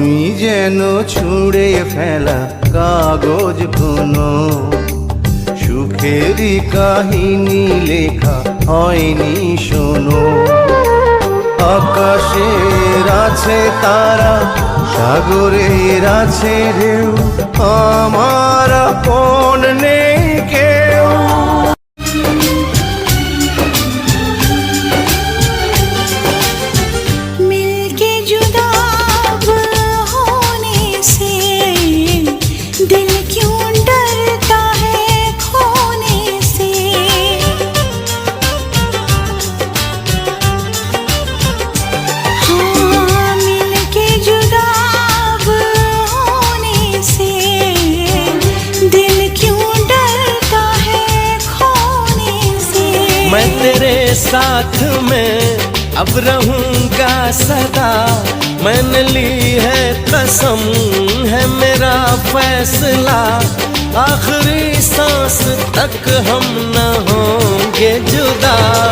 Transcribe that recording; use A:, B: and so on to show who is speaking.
A: আমি যেন ছুঁড়ে ফেলা কাগজ কোনো। সুখেরই কাহিনী লেখা হয়নি শোনো। আকাশের আছে তারা, সাগরের আছে ঢেউ, আমার আপন
B: मैं तेरे साथ में अब रहूँगा सदा। मैंने ली है कसम, है मेरा फैसला। आखिरी सांस तक हम न होंगे जुदा।